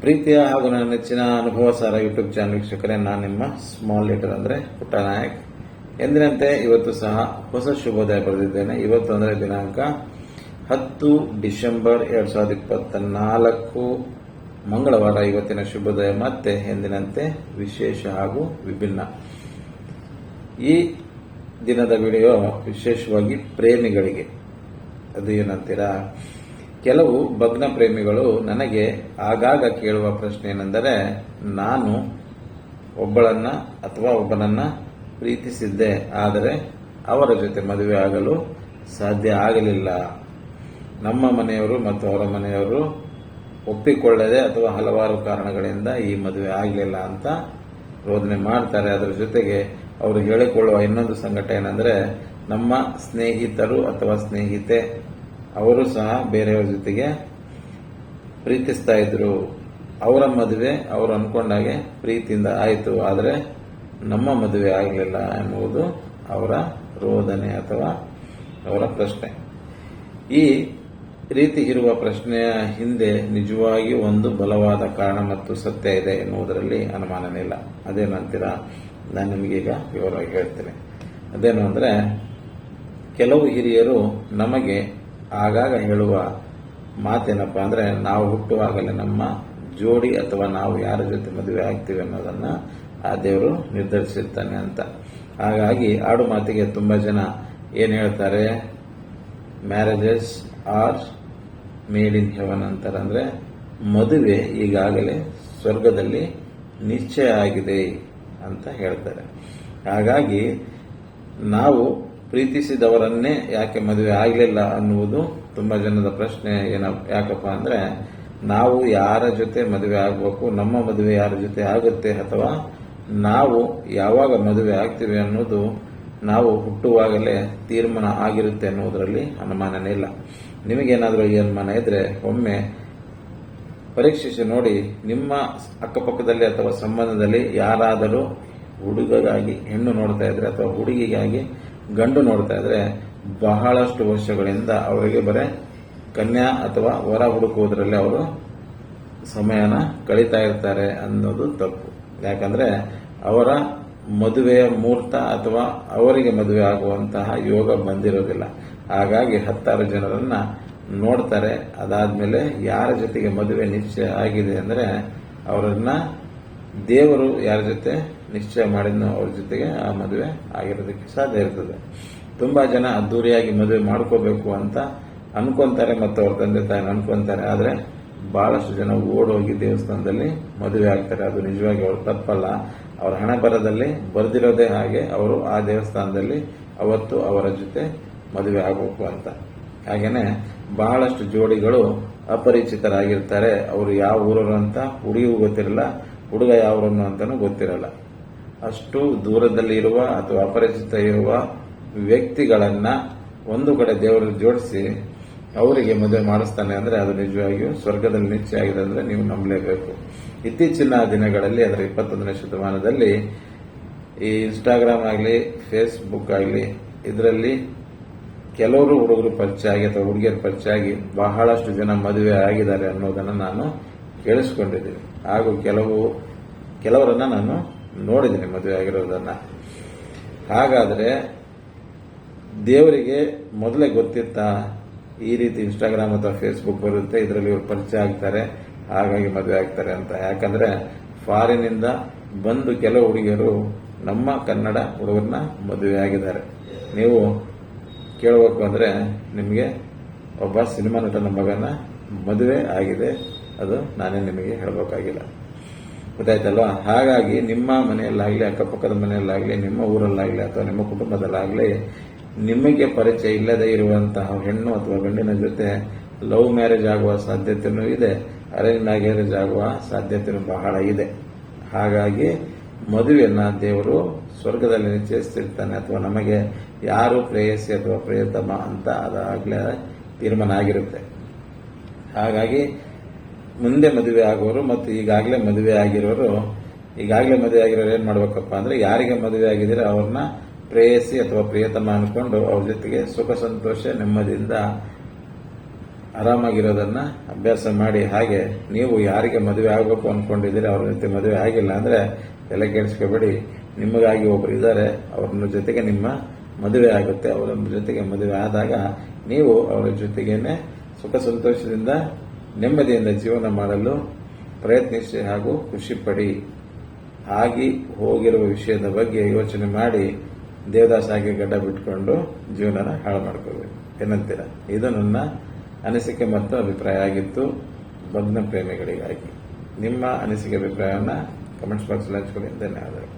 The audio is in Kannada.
ಪ್ರೀತಿಯ ಹಾಗೂ ನನ್ನ ನೆಚ್ಚಿನ ಅನುಭವ ಸಾರ ಯೂಟ್ಯೂಬ್ ಚಾನಲ್ ವೀಕ್ಷಕರೇ, ನಾನು ನಿಮ್ಮ ಸ್ಮಾಲ್ ಲೀಟರ್ ಅಂದರೆ ಪುಟ್ಟ ನಾಯಕ್ ಎಂದಿನಂತೆ ಇವತ್ತು ಸಹ ಹೊಸ ಶುಭೋದಯ ಬರೆದಿದ್ದೇನೆ. ಇವತ್ತು ಅಂದರೆ ದಿನಾಂಕ ಹತ್ತು ಡಿಸೆಂಬರ್ ಎರಡು ಸಾವಿರದ ಇಪ್ಪತ್ತ ನಾಲ್ಕು ಮಂಗಳವಾರ ಇವತ್ತಿನ ಶುಭೋದಯ, ಮತ್ತೆ ಎಂದಿನಂತೆ ವಿಶೇಷ ಹಾಗೂ ವಿಭಿನ್ನ. ಈ ದಿನದ ವಿಡಿಯೋ ವಿಶೇಷವಾಗಿ ಪ್ರೇಮಿಗಳಿಗೆ. ಅದು ಏನಂತೀರಾ? ಕೆಲವು ಭಗ್ನ ಪ್ರೇಮಿಗಳು ನನಗೆ ಆಗಾಗ ಕೇಳುವ ಪ್ರಶ್ನೆ ಏನೆಂದರೆ ನಾನು ಒಬ್ಬಳನ್ನ ಅಥವಾ ಒಬ್ಬನನ್ನ ಪ್ರೀತಿಸಿದ್ದೆ, ಆದರೆ ಅವರ ಜೊತೆ ಮದುವೆ ಆಗಲು ಸಾಧ್ಯ ಆಗಲಿಲ್ಲ. ನಮ್ಮ ಮನೆಯವರು ಮತ್ತು ಅವರ ಮನೆಯವರು ಒಪ್ಪಿಕೊಳ್ಳದೆ ಅಥವಾ ಹಲವಾರು ಕಾರಣಗಳಿಂದ ಈ ಮದುವೆ ಆಗಲಿಲ್ಲ ಅಂತ ರೋಧನೆ ಮಾಡ್ತಾರೆ. ಅದರ ಜೊತೆಗೆ ಅವರು ಹೇಳಿಕೊಳ್ಳುವ ಇನ್ನೊಂದು ಸಂಘಟ ಏನಂದ್ರೆ ನಮ್ಮ ಸ್ನೇಹಿತರು ಅಥವಾ ಸ್ನೇಹಿತೆ ಅವರು ಸಹ ಬೇರೆಯವರ ಜೊತೆಗೆ ಪ್ರೀತಿಸ್ತಾ ಇದ್ರು. ಅವರ ಮದುವೆ ಅವರು ಅನ್ಕೊಂಡಾಗೆ ಪ್ರೀತಿಯಿಂದ ಆಯಿತು. ಆದರೆ ನಮ್ಮ ಮದುವೆ ಆಗಲಿಲ್ಲ ಎನ್ನುವುದು ಅವರ ರೋದನೆ ಅಥವಾ ಅವರ ಪ್ರಶ್ನೆ. ಈ ರೀತಿ ಇರುವ ಪ್ರಶ್ನೆಯ ಹಿಂದೆ ನಿಜವಾಗಿ ಒಂದು ಬಲವಾದ ಕಾರಣ ಮತ್ತು ಸತ್ಯ ಇದೆ ಎನ್ನುವುದರಲ್ಲಿ ಅನುಮಾನನಿಲ್ಲ. ಅದೇನಂತೀರಾ ನಾನು ನಿಮಗೀಗ ವಿವರವಾಗಿ ಹೇಳ್ತೇನೆ. ಅದೇನು ಅಂದರೆ ಕೆಲವು ಹಿರಿಯರು ನಮಗೆ ಆಗಾಗ ಹೇಳುವ ಮಾತೇನಪ್ಪ ಅಂದರೆ ನಾವು ಹುಟ್ಟುವಾಗಲೇ ನಮ್ಮ ಜೋಡಿ ಅಥವಾ ನಾವು ಯಾರ ಜೊತೆ ಮದುವೆ ಆಗ್ತೀವಿ ಅನ್ನೋದನ್ನ ಆ ದೇವರು ನಿರ್ಧರಿಸಿರ್ತಾನೆ ಅಂತ. ಹಾಗಾಗಿ ಆಡು ಮಾತಿಗೆ ತುಂಬ ಜನ ಏನು ಹೇಳ್ತಾರೆ? Marriages are made in heaven ಅಂತಾರೆ. ಅಂದರೆ ಮದುವೆ ಈಗಾಗಲೇ ಸ್ವರ್ಗದಲ್ಲಿ ನಿಶ್ಚಯ ಆಗಿದೆ ಅಂತ ಹೇಳ್ತಾರೆ. ಹಾಗಾಗಿ ನಾವು ಪ್ರೀತಿಸಿದವರನ್ನೇ ಯಾಕೆ ಮದುವೆ ಆಗಲಿಲ್ಲ ಅನ್ನುವುದು ತುಂಬ ಜನದ ಪ್ರಶ್ನೆ. ಏನ, ಯಾಕಪ್ಪ ಅಂದರೆ ನಾವು ಯಾರ ಜೊತೆ ಮದುವೆ ಆಗಬೇಕು, ನಮ್ಮ ಮದುವೆ ಯಾರ ಜೊತೆ ಆಗುತ್ತೆ ಅಥವಾ ನಾವು ಯಾವಾಗ ಮದುವೆ ಆಗ್ತೀವಿ ಅನ್ನೋದು ನಾವು ಹುಟ್ಟುವಾಗಲೇ ತೀರ್ಮಾನ ಆಗಿರುತ್ತೆ ಅನ್ನೋದರಲ್ಲಿ ಅನುಮಾನನೇ ಇಲ್ಲ. ನಿಮಗೇನಾದರೂ ಈ ಅನುಮಾನ ಇದ್ರೆ ಒಮ್ಮೆ ಪರೀಕ್ಷಿಸಿ ನೋಡಿ, ನಿಮ್ಮ ಅಕ್ಕಪಕ್ಕದಲ್ಲಿ ಅಥವಾ ಸಂಬಂಧದಲ್ಲಿ ಯಾರಾದರೂ ಹುಡುಗಗಾಗಿ ಹೆಣ್ಣು ನೋಡ್ತಾ ಇದ್ರೆ ಅಥವಾ ಹುಡುಗಿಗಾಗಿ ಗಂಡು ನೋಡ್ತಾ ಇದ್ರೆ ಬಹಳಷ್ಟು ವರ್ಷಗಳಿಂದ ಅವರಿಗೆ ಬರೇ ಕನ್ಯಾ ಅಥವಾ ವರ ಹುಡುಕುವುದರಲ್ಲಿ ಅವರು ಸಮಯನ ಕಳೀತಾ ಇರ್ತಾರೆ ಅನ್ನೋದು ತಪ್ಪು. ಯಾಕಂದ್ರೆ ಅವರ ಮದುವೆಯ ಮುಹೂರ್ತ ಅಥವಾ ಅವರಿಗೆ ಮದುವೆ ಆಗುವಂತಹ ಯೋಗ ಬಂದಿರೋದಿಲ್ಲ. ಹಾಗಾಗಿ ಹತ್ತಾರು ಜನರನ್ನ ನೋಡ್ತಾರೆ. ಅದಾದ್ಮೇಲೆ ಯಾರ ಜೊತೆಗೆ ಮದುವೆ ನಿಶ್ಚಯ ಆಗಿದೆ ಅಂದ್ರೆ ಅವರನ್ನ ದೇವರು ಯಾರ ಜೊತೆ ನಿಶ್ಚಯ ಮಾಡಿದ್ನೋ ಅವ್ರ ಜೊತೆಗೆ ಆ ಮದುವೆ ಆಗಿರೋದಕ್ಕೆ ಸಾಧ್ಯ ಇರ್ತದೆ. ತುಂಬಾ ಜನ ಅದ್ದೂರಿಯಾಗಿ ಮದುವೆ ಮಾಡ್ಕೋಬೇಕು ಅಂತ ಅನ್ಕೊಂತಾರೆ ಮತ್ತು ಅವ್ರ ತಂದೆ ತಾಯಿ ಅನ್ಕೊಂತಾರೆ. ಆದ್ರೆ ಬಹಳಷ್ಟು ಜನ ಓಡೋಗಿ ದೇವಸ್ಥಾನದಲ್ಲಿ ಮದುವೆ ಆಗ್ತಾರೆ. ಅದು ನಿಜವಾಗಿ ಅವ್ರು ತಪ್ಪಲ್ಲ. ಅವರ ಹಣ ಬರದಲ್ಲಿ ಬರೆದಿರೋದೇ ಹಾಗೆ ಅವರು ಆ ದೇವಸ್ಥಾನದಲ್ಲಿ ಅವತ್ತು ಅವರ ಜೊತೆ ಮದುವೆ ಆಗಬೇಕು ಅಂತ. ಹಾಗೇನೆ ಬಹಳಷ್ಟು ಜೋಡಿಗಳು ಅಪರಿಚಿತರಾಗಿರ್ತಾರೆ. ಅವರು ಯಾವ ಊರವರು ಅಂತ ಹುಡುಗಿಗೂ ಗೊತ್ತಿರಲ್ಲ. ಹುಡುಗ ಯಾವರನ್ನು ಅಂತಲೂ ಗೊತ್ತಿರಲ್ಲ. ಅಷ್ಟು ದೂರದಲ್ಲಿರುವ ಅಥವಾ ಅಪರಿಚಿತ ಇರುವ ವ್ಯಕ್ತಿಗಳನ್ನ ಒಂದು ಕಡೆ ದೇವರು ಜೋಡಿಸಿ ಅವರಿಗೆ ಮದುವೆ ಮಾಡಿಸ್ತಾನೆ ಅಂದ್ರೆ ಅದು ನಿಜವಾಗಿಯೂ ಸ್ವರ್ಗದಲ್ಲಿ ನಿಶ್ಚಯ ಆಗಿದೆ ಅಂದ್ರೆ ನೀವು ನಂಬಲೇಬೇಕು. ಇತ್ತೀಚಿನ ದಿನಗಳಲ್ಲಿ, ಅದರ ಇಪ್ಪತ್ತೊಂದನೇ ಶತಮಾನದಲ್ಲಿ ಈ ಇನ್ಸ್ಟಾಗ್ರಾಮ್ ಆಗಲಿ ಫೇಸ್ಬುಕ್ ಆಗಲಿ, ಇದರಲ್ಲಿ ಕೆಲವರು ಹುಡುಗರು ಪರಿಚಯ ಆಗಿ ಅಥವಾ ಹುಡುಗಿಯರು ಪರಿಚಯ ಆಗಿ ಬಹಳಷ್ಟು ಜನ ಮದುವೆ ಆಗಿದ್ದಾರೆ ಅನ್ನೋದನ್ನು ನಾನು ಕೇಳಿಸ್ಕೊಂಡಿದ್ದೀನಿ ಹಾಗೂ ಕೆಲವು, ಕೆಲವರನ್ನ ನಾನು ನೋಡಿದ್ದೀನಿ, ಮದುವೆ ಆಗಿರೋದನ್ನ. ಹಾಗಾದರೆ ದೇವರಿಗೆ ಮೊದಲೇ ಗೊತ್ತಿತ್ತಾ ಈ ರೀತಿ ಇನ್ಸ್ಟಾಗ್ರಾಮ್ ಅಥವಾ ಫೇಸ್ಬುಕ್ ಬರುತ್ತೆ, ಇದರಲ್ಲಿ ಇವರು ಪರಿಚಯ ಆಗ್ತಾರೆ, ಹಾಗಾಗಿ ಮದುವೆ ಆಗ್ತಾರೆ ಅಂತ. ಯಾಕಂದ್ರೆ ಫಾರಿನಿಂದ ಬಂದು ಕೆಲವು ಹುಡುಗಿಯರು ನಮ್ಮ ಕನ್ನಡ ಹುಡುಗರನ್ನ ಮದುವೆ ಆಗಿದ್ದಾರೆ. ನೀವು ಕೇಳಬೇಕು ಅಂದ್ರೆ ನಿಮಗೆ ಒಬ್ಬ ಸಿನಿಮಾ ನಟನ ಮಗನ ಮದುವೆ ಆಗಿದೆ. ಅದು ನಾನೇ ನಿಮಗೆ ಹೇಳಬೇಕಾಗಿಲ್ಲ. ಗೊತ್ತಾಯ್ತಲ್ವಾ? ಹಾಗಾಗಿ ನಿಮ್ಮ ಮನೆಯಲ್ಲಾಗಲಿ, ಅಕ್ಕಪಕ್ಕದ ಮನೆಯಲ್ಲಾಗಲಿ, ನಿಮ್ಮ ಊರಲ್ಲಾಗಲಿ ಅಥವಾ ನಿಮ್ಮ ಕುಟುಂಬದಲ್ಲಾಗಲಿ ನಿಮಗೆ ಪರಿಚಯ ಇಲ್ಲದೆ ಇರುವಂತಹ ಹೆಣ್ಣು ಅಥವಾ ಗಂಡಿನ ಜೊತೆ ಲವ್ ಮ್ಯಾರೇಜ್ ಆಗುವ ಸಾಧ್ಯತೆಯೂ ಇದೆ. ಅರೇಂಜ್ ಮ್ಯಾರೇಜ್ ಆಗುವ ಸಾಧ್ಯತೆಯೂ ಬಹಳ ಇದೆ. ಹಾಗಾಗಿ ಮದುವೆಯನ್ನ ದೇವರು ಸ್ವರ್ಗದಲ್ಲಿ ನಿಶ್ಚಯಿಸ್ತಿರ್ತಾನೆ ಅಥವಾ ನಮಗೆ ಯಾರು ಪ್ರೇಯಸಿ ಅಥವಾ ಪ್ರೇಯತಮ ಅಂತ ಅದಾಗಲೇ ತೀರ್ಮಾನ ಆಗಿರುತ್ತೆ. ಹಾಗಾಗಿ ಮುಂದೆ ಮದುವೆ ಆಗೋರು ಮತ್ತು ಈಗಾಗಲೇ ಮದುವೆ ಆಗಿರೋರು, ಈಗಾಗಲೇ ಮದುವೆ ಆಗಿರೋರು ಏನು ಮಾಡ್ಬೇಕಪ್ಪ ಅಂದ್ರೆ ಯಾರಿಗೆ ಮದುವೆ ಆಗಿದ್ರೆ ಅವ್ರನ್ನ ಪ್ರೇಯಸಿ ಅಥವಾ ಪ್ರಿಯತಮ ಅನ್ಕೊಂಡು ಅವ್ರ ಜೊತೆಗೆ ಸುಖ ಸಂತೋಷ ನೆಮ್ಮದಿಯಿಂದ ಆರಾಮಾಗಿರೋದನ್ನ ಅಭ್ಯಾಸ ಮಾಡಿ. ಹಾಗೆ ನೀವು ಯಾರಿಗೆ ಮದುವೆ ಆಗಬೇಕು ಅನ್ಕೊಂಡಿದ್ರೆ ಅವ್ರ ಜೊತೆ ಮದುವೆ ಆಗಿಲ್ಲ ಅಂದ್ರೆ ತಲೆ ಕೆಡಿಸ್ಕೋಬೇಡಿ. ನಿಮಗಾಗಿ ಒಬ್ರು ಇದ್ದಾರೆ ಅವ್ರ ಜೊತೆಗೆ ನಿಮ್ಮ ಮದುವೆ ಆಗುತ್ತೆ. ಅವರ ಜೊತೆಗೆ ಮದುವೆ ಆದಾಗ ನೀವು ಅವರ ಜೊತೆಗೇನೆ ಸುಖ ಸಂತೋಷದಿಂದ ನೆಮ್ಮದಿಯಿಂದ ಜೀವನ ಮಾಡಲು ಪ್ರಯತ್ನಿಸಿ ಹಾಗೂ ಖುಷಿ ಪಡಿ ಆಗಿ ಹೋಗಿರುವ ವಿಷಯದ ಬಗ್ಗೆ ಯೋಚನೆ ಮಾಡಿ ದೇವದಾಸ ಆಗಿ ಗಡ್ಡ ಬಿಟ್ಕೊಂಡು ಜೀವನನ ಹಾಳು ಮಾಡ್ಕೋಬೇಕು. ಏನಂತೀರ? ಇದು ನನ್ನ ಅನಿಸಿಕೆ ಮತ್ತು ಅಭಿಪ್ರಾಯ ಆಗಿತ್ತು ಭಗ್ನ ಪ್ರೇಮಿಗಳಿಗಾಗಿ. ನಿಮ್ಮ ಅನಿಸಿಕೆ ಅಭಿಪ್ರಾಯವನ್ನು ಕಮೆಂಟ್ಸ್ ಬಾಕ್ಸಲ್ಲಿ ಹಂಚ್ಕೊಳ್ಳಿ. ಧನ್ಯವಾದಗಳು.